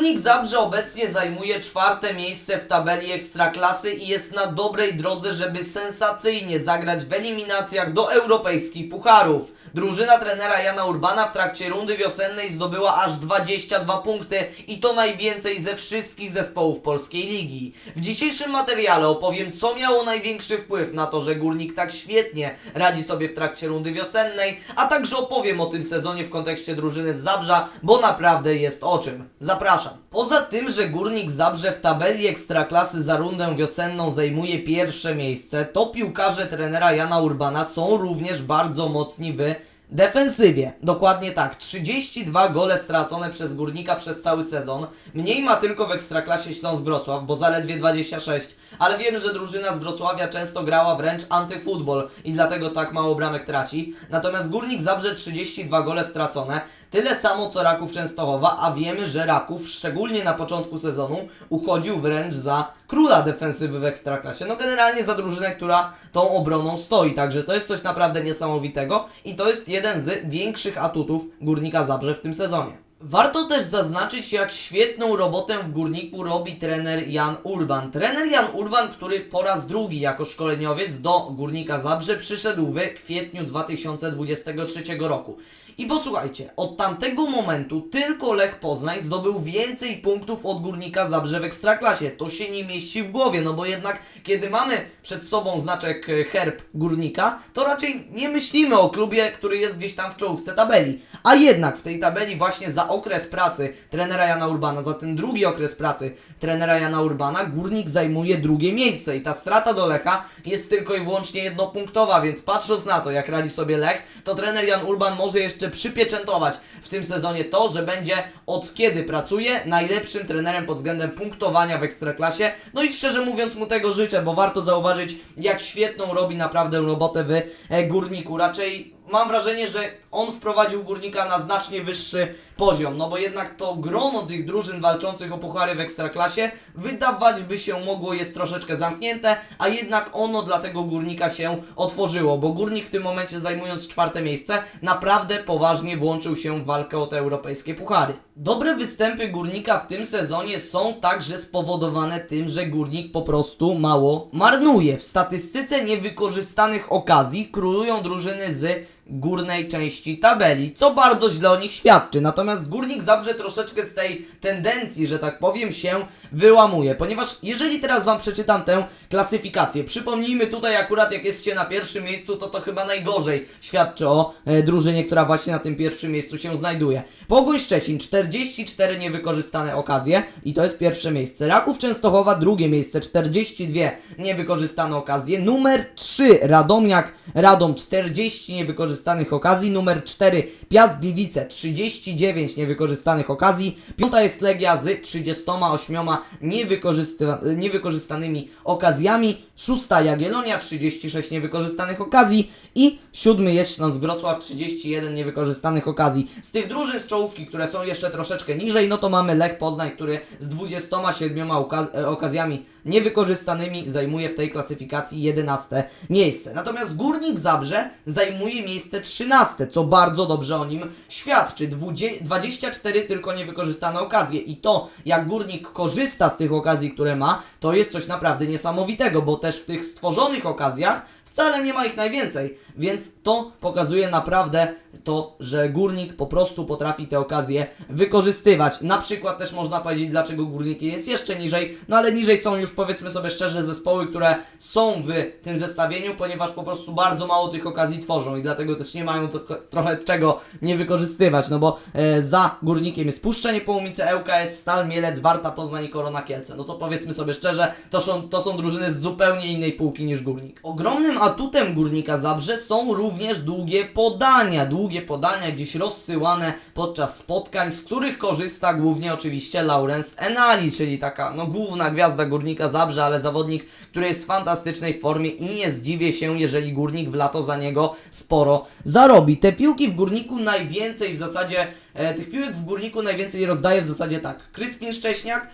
Górnik Zabrze obecnie zajmuje czwarte miejsce w tabeli Ekstraklasy i jest na dobrej drodze, żeby sensacyjnie zagrać w eliminacjach do europejskich pucharów. Drużyna trenera Jana Urbana w trakcie rundy wiosennej zdobyła aż 22 punkty i to najwięcej ze wszystkich zespołów polskiej ligi. W dzisiejszym materiale opowiem, co miało największy wpływ na to, że Górnik tak świetnie radzi sobie w trakcie rundy wiosennej, a także opowiem o tym sezonie w kontekście drużyny z Zabrza, bo naprawdę jest o czym. Zapraszam. Poza tym, że Górnik Zabrze w tabeli Ekstraklasy za rundę wiosenną zajmuje pierwsze miejsce, to piłkarze trenera Jana Urbana są również bardzo mocni w defensywie. Dokładnie tak. 32 gole stracone przez Górnika przez cały sezon. Mniej ma tylko w Ekstraklasie Śląsk Wrocław, bo zaledwie 26. Ale wiemy, że drużyna z Wrocławia często grała wręcz antyfutbol i dlatego tak mało bramek traci. Natomiast Górnik Zabrze 32 gole stracone. Tyle samo co Raków Częstochowa, a wiemy, że Raków, szczególnie na początku sezonu, uchodził wręcz za króla defensywy w Ekstraklasie. No generalnie za drużynę, która tą obroną stoi. Także to jest coś naprawdę niesamowitego i to jest jeden z większych atutów Górnika Zabrze w tym sezonie. Warto też zaznaczyć, jak świetną robotę w Górniku robi trener Jan Urban. Trener Jan Urban, który po raz drugi jako szkoleniowiec do Górnika Zabrze przyszedł w kwietniu 2023 roku. I posłuchajcie, od tamtego momentu tylko Lech Poznań zdobył więcej punktów od Górnika Zabrze w Ekstraklasie. To się nie mieści w głowie, no bo jednak kiedy mamy przed sobą znaczek e, herb Górnika, to raczej nie myślimy o klubie, który jest gdzieś tam w czołówce tabeli. A jednak w tej tabeli właśnie za okres pracy trenera Jana Urbana, za ten drugi okres pracy trenera Jana Urbana, Górnik zajmuje drugie miejsce i ta strata do Lecha jest tylko i wyłącznie jednopunktowa, więc patrząc na to, jak radzi sobie Lech, to trener Jan Urban może jeszcze przypieczętować w tym sezonie to, że będzie od kiedy pracuje najlepszym trenerem pod względem punktowania w Ekstraklasie. No i szczerze mówiąc mu tego życzę, bo warto zauważyć, jak świetną robi naprawdę robotę w e, Górniku. Raczej mam wrażenie, że on wprowadził Górnika na znacznie wyższy poziom, no bo jednak to grono tych drużyn walczących o puchary w Ekstraklasie wydawać by się mogło jest troszeczkę zamknięte, a jednak ono dla tego Górnika się otworzyło, bo Górnik w tym momencie zajmując czwarte miejsce naprawdę poważnie włączył się w walkę o te europejskie puchary. Dobre występy Górnika w tym sezonie są także spowodowane tym, że Górnik po prostu mało marnuje. W statystyce niewykorzystanych okazji królują drużyny z górnej części tabeli, co bardzo źle o nich świadczy. Natomiast Górnik Zabrze troszeczkę z tej tendencji, że tak powiem, się wyłamuje, ponieważ jeżeli teraz Wam przeczytam tę klasyfikację, przypomnijmy tutaj akurat jak jest się na pierwszym miejscu, to to chyba najgorzej świadczy o e, drużynie, która właśnie na tym pierwszym miejscu się znajduje. Pogoń Szczecin 44 niewykorzystane okazje i to jest pierwsze miejsce. Raków Częstochowa drugie miejsce 42 niewykorzystane okazje. Numer 3 Radomiak Radom 40 niewykorzystanych okazji. Numer 4 Piast Gliwice 39 niewykorzystanych okazji. Piąta jest Legia z 38 niewykorzysta- niewykorzystanymi okazjami. Szósta Jagiellonia 36 niewykorzystanych okazji i siódmy jest Śląsk Wrocław 31 niewykorzystanych okazji. Z tych drużyn z czołówki, które są jeszcze troszeczkę niżej, no to mamy Lech Poznań, który z 27 oka- e, okazjami niewykorzystanymi zajmuje w tej klasyfikacji 11 miejsce. Natomiast Górnik Zabrze zajmuje miejsce 13, co bardzo dobrze o nim świadczy. Dwudzie- 24 tylko niewykorzystane okazje i to, jak Górnik korzysta z tych okazji, które ma, to jest coś naprawdę niesamowitego, bo też w tych stworzonych okazjach wcale nie ma ich najwięcej, więc to pokazuje naprawdę to, że Górnik po prostu potrafi te okazje wykorzystywać. Na przykład też można powiedzieć, dlaczego Górnik jest jeszcze niżej, no ale niżej są już powiedzmy sobie szczerze zespoły, które są w tym zestawieniu, ponieważ po prostu bardzo mało tych okazji tworzą i dlatego też nie mają trochę czego nie wykorzystywać, no bo e, za Górnikiem jest Puszczenie Połumice, ŁKS, Stal, Mielec, Warta, Poznań i Korona Kielce. No to powiedzmy sobie szczerze, to są, to są drużyny z zupełnie innej półki niż Górnik. Ogromnym atutem Górnika Zabrze są również długie podania, długie podania gdzieś rozsyłane podczas spotkań, z których korzysta głównie oczywiście Laurens Enali, czyli taka no główna gwiazda Górnika Zabrze, ale zawodnik, który jest w fantastycznej formie i nie zdziwię się, jeżeli Górnik w lato za niego sporo zarobi. Te piłki w Górniku najwięcej w zasadzie E, tych piłek w Górniku najwięcej rozdaje w zasadzie tak. Kryspin Szcześniak,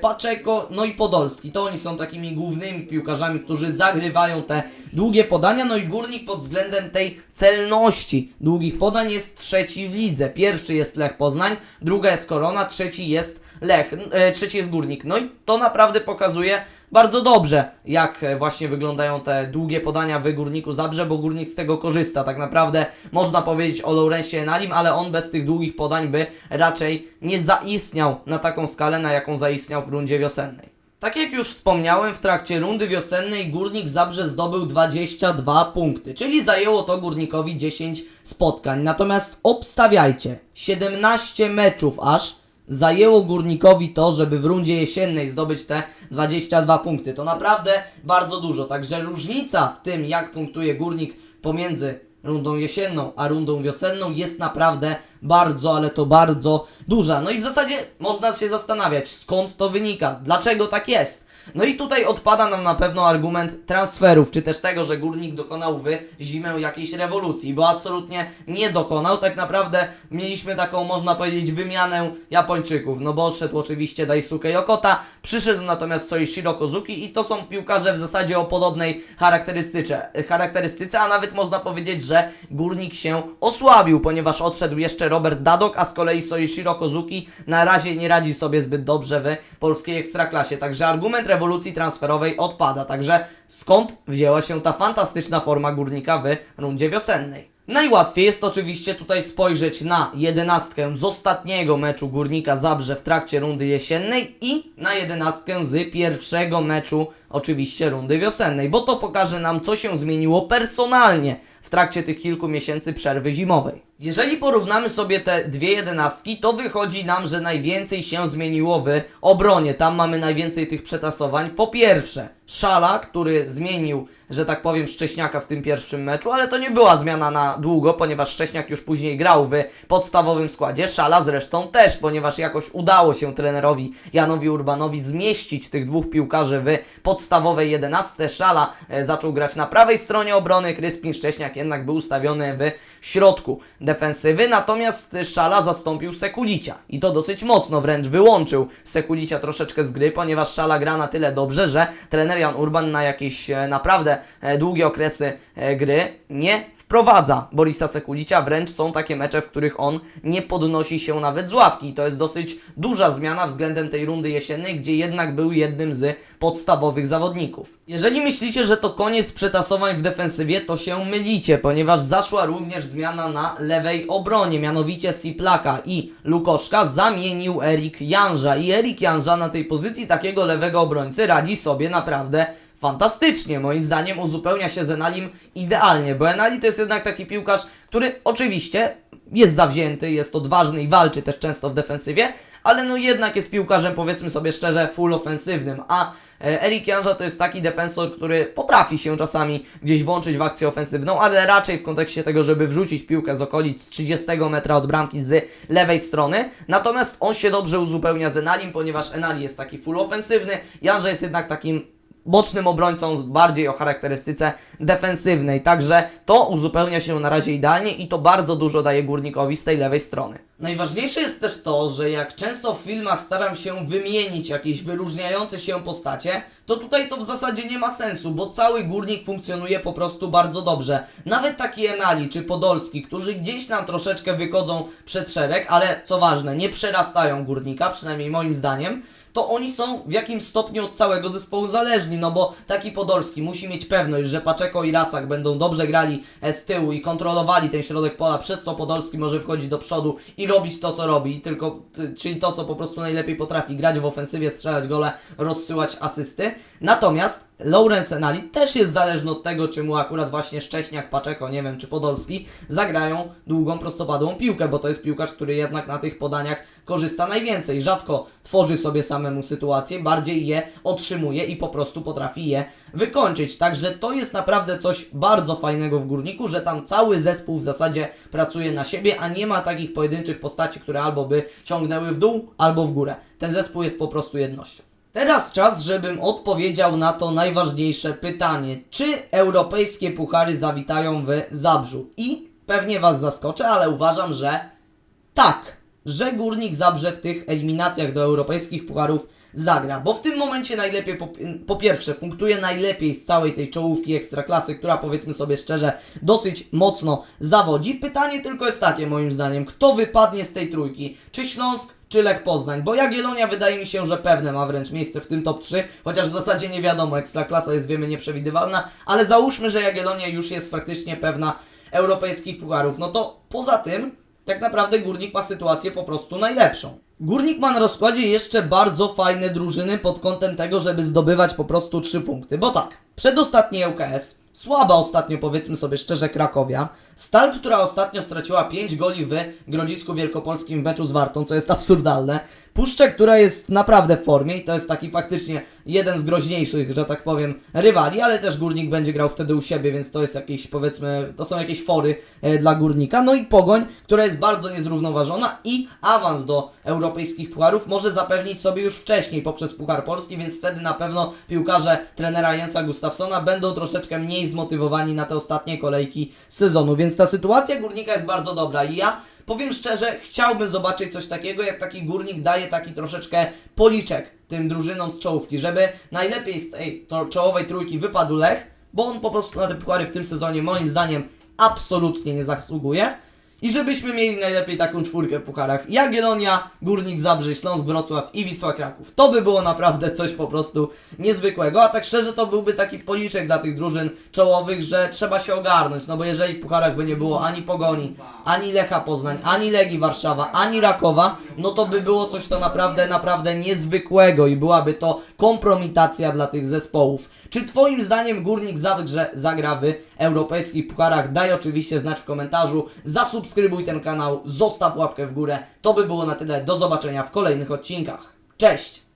Paczeko, no i Podolski. To oni są takimi głównymi piłkarzami, którzy zagrywają te długie podania. No i Górnik pod względem tej celności długich podań jest trzeci w lidze. Pierwszy jest Lech Poznań, druga jest Korona, trzeci jest Lech, e, trzeci jest Górnik. No i to naprawdę pokazuje bardzo dobrze, jak e, właśnie wyglądają te długie podania w Górniku Zabrze, bo Górnik z tego korzysta. Tak naprawdę można powiedzieć o Laurencie Enalim, ale on bez tych długich podań by raczej nie zaistniał na taką skalę, na jaką zaistniał w rundzie wiosennej. Tak jak już wspomniałem, w trakcie rundy wiosennej Górnik Zabrze zdobył 22 punkty, czyli zajęło to Górnikowi 10 spotkań. Natomiast obstawiajcie, 17 meczów aż zajęło Górnikowi to, żeby w rundzie jesiennej zdobyć te 22 punkty. To naprawdę bardzo dużo. Także różnica w tym, jak punktuje Górnik pomiędzy rundą jesienną a rundą wiosenną jest naprawdę bardzo, ale to bardzo duża. No i w zasadzie można się zastanawiać, skąd to wynika, dlaczego tak jest. No i tutaj odpada nam na pewno argument transferów, czy też tego, że Górnik dokonał w zimę jakiejś rewolucji, bo absolutnie nie dokonał. Tak naprawdę mieliśmy taką, można powiedzieć, wymianę Japończyków, no bo odszedł oczywiście Daisuke Yokota, przyszedł natomiast Soichiro Kozuki i to są piłkarze w zasadzie o podobnej charakterystyce, charakterystyce, a nawet można powiedzieć, że Górnik się osłabił, ponieważ odszedł jeszcze Robert Dadok, a z kolei Soichiro Kozuki na razie nie radzi sobie zbyt dobrze w polskiej ekstraklasie. Także argument rewolucji transferowej odpada. Także skąd wzięła się ta fantastyczna forma Górnika w rundzie wiosennej? Najłatwiej jest oczywiście tutaj spojrzeć na jedenastkę z ostatniego meczu Górnika Zabrze w trakcie rundy jesiennej i na jedenastkę z pierwszego meczu oczywiście rundy wiosennej, bo to pokaże nam co się zmieniło personalnie w trakcie tych kilku miesięcy przerwy zimowej. Jeżeli porównamy sobie te dwie jedenastki, to wychodzi nam, że najwięcej się zmieniło w obronie. Tam mamy najwięcej tych przetasowań. Po pierwsze, Szala, który zmienił, że tak powiem, Szcześniaka w tym pierwszym meczu, ale to nie była zmiana na długo, ponieważ Szcześniak już później grał w podstawowym składzie. Szala zresztą też, ponieważ jakoś udało się trenerowi Janowi Urbanowi zmieścić tych dwóch piłkarzy w podstawowej 11. Szala e, zaczął grać na prawej stronie obrony, Kryspin Szcześniak jednak był ustawiony w środku defensywy, natomiast Szala zastąpił Sekulicia i to dosyć mocno, wręcz wyłączył Sekulicia troszeczkę z gry, ponieważ Szala gra na tyle dobrze, że trener Jan Urban na jakieś e, naprawdę e, długie okresy gry nie wprowadza Borisa Sekulicia, wręcz są takie mecze, w których on nie podnosi się nawet z ławki. I to jest dosyć duża zmiana względem tej rundy jesiennej, gdzie jednak był jednym z podstawowych zawodników. Jeżeli myślicie, że to koniec przetasowań w defensywie, to się mylicie, ponieważ zaszła również zmiana na lewej obronie, mianowicie Siplaka i Lukoszka zamienił Erik Janża i Erik Janża na tej pozycji takiego lewego obrońcy radzi sobie naprawdę fantastycznie. Moim zdaniem uzupełnia się z Enalim idealnie, bo Enali to jest jednak taki piłkarz, który oczywiście jest zawzięty, jest odważny i walczy też często w defensywie, ale no jednak jest piłkarzem, powiedzmy sobie szczerze, full ofensywnym, a e, Erik Janża to jest taki defensor, który potrafi się czasami gdzieś włączyć w akcję ofensywną, ale raczej w kontekście tego, żeby wrzucić piłkę z okolic 30 metra od bramki z lewej strony, natomiast on się dobrze uzupełnia z Enalim, ponieważ Enali jest taki full ofensywny, Janża jest jednak takim bocznym obrońcą bardziej o charakterystyce defensywnej. Także to uzupełnia się na razie idealnie i to bardzo dużo daje górnikowi z tej lewej strony. Najważniejsze jest też to, że jak często w filmach staram się wymienić jakieś wyróżniające się postacie, to tutaj to w zasadzie nie ma sensu, bo cały górnik funkcjonuje po prostu bardzo dobrze. Nawet taki Enali czy Podolski, którzy gdzieś nam troszeczkę wychodzą przed szereg, ale co ważne, nie przerastają górnika, przynajmniej moim zdaniem, to oni są w jakimś stopniu od całego zespołu zależni, no bo taki Podolski musi mieć pewność, że Paczeko i Rasak będą dobrze grali e, z tyłu i kontrolowali ten środek pola, przez co Podolski może wchodzić do przodu i robić to, co robi, tylko, ty, czyli to, co po prostu najlepiej potrafi, grać w ofensywie, strzelać gole, rozsyłać asysty. Natomiast Lawrence Enali też jest zależny od tego, czy mu akurat właśnie Szcześniak, Paczeko, nie wiem, czy Podolski zagrają długą, prostopadłą piłkę, bo to jest piłkarz, który jednak na tych podaniach korzysta najwięcej. Rzadko tworzy sobie samemu sytuację, bardziej je otrzymuje i po prostu potrafi je wykończyć. Także to jest naprawdę coś bardzo fajnego w Górniku, że tam cały zespół w zasadzie pracuje na siebie, a nie ma takich pojedynczych postaci, które albo by ciągnęły w dół, albo w górę. Ten zespół jest po prostu jednością. Teraz czas, żebym odpowiedział na to najważniejsze pytanie. Czy europejskie puchary zawitają w Zabrzu? I pewnie Was zaskoczę, ale uważam, że tak. Że Górnik Zabrze w tych eliminacjach do europejskich pucharów zagra, bo w tym momencie najlepiej, po, po pierwsze, punktuje najlepiej z całej tej czołówki ekstraklasy, która powiedzmy sobie szczerze, dosyć mocno zawodzi. Pytanie tylko jest takie moim zdaniem, kto wypadnie z tej trójki? Czy Śląsk, czy Lech Poznań? Bo Jagiellonia wydaje mi się, że pewne ma wręcz miejsce w tym top 3, chociaż w zasadzie nie wiadomo, ekstraklasa jest wiemy nieprzewidywalna, ale załóżmy, że Jagiellonia już jest praktycznie pewna europejskich pucharów. No to poza tym, tak naprawdę Górnik ma sytuację po prostu najlepszą. Górnik ma na rozkładzie jeszcze bardzo fajne drużyny pod kątem tego, żeby zdobywać po prostu 3 punkty. Bo tak, przedostatni ŁKS, słaba ostatnio powiedzmy sobie szczerze Krakowia, Stal, która ostatnio straciła 5 goli w Grodzisku Wielkopolskim w meczu z Wartą, co jest absurdalne. Puszczę, która jest naprawdę w formie i to jest taki faktycznie jeden z groźniejszych, że tak powiem, rywali, ale też Górnik będzie grał wtedy u siebie, więc to jest jakieś powiedzmy, to są jakieś fory e, dla Górnika. No i Pogoń, która jest bardzo niezrównoważona i awans do europejskich pucharów może zapewnić sobie już wcześniej poprzez Puchar Polski, więc wtedy na pewno piłkarze trenera Jensa Gustafsona będą troszeczkę mniej zmotywowani na te ostatnie kolejki sezonu, więc ta sytuacja Górnika jest bardzo dobra i ja powiem szczerze, chciałbym zobaczyć coś takiego, jak taki Górnik daje taki troszeczkę policzek tym drużynom z czołówki, żeby najlepiej z tej czołowej trójki wypadł Lech, bo on po prostu na te puchary w tym sezonie moim zdaniem absolutnie nie zasługuje. I żebyśmy mieli najlepiej taką czwórkę w pucharach. Jagiellonia, Górnik Zabrze, Śląsk Wrocław i Wisła Kraków. To by było naprawdę coś po prostu niezwykłego, a tak szczerze to byłby taki policzek dla tych drużyn czołowych, że trzeba się ogarnąć, no bo jeżeli w pucharach by nie było ani Pogoni, ani Lecha Poznań, ani Legii Warszawa, ani Rakowa, no to by było coś to naprawdę, naprawdę niezwykłego i byłaby to kompromitacja dla tych zespołów. Czy Twoim zdaniem Górnik Zabrze zagra w europejskich pucharach? Daj oczywiście znać w komentarzu, zasubskrybuj ten kanał, zostaw łapkę w górę. To by było na tyle, do zobaczenia w kolejnych odcinkach. Cześć!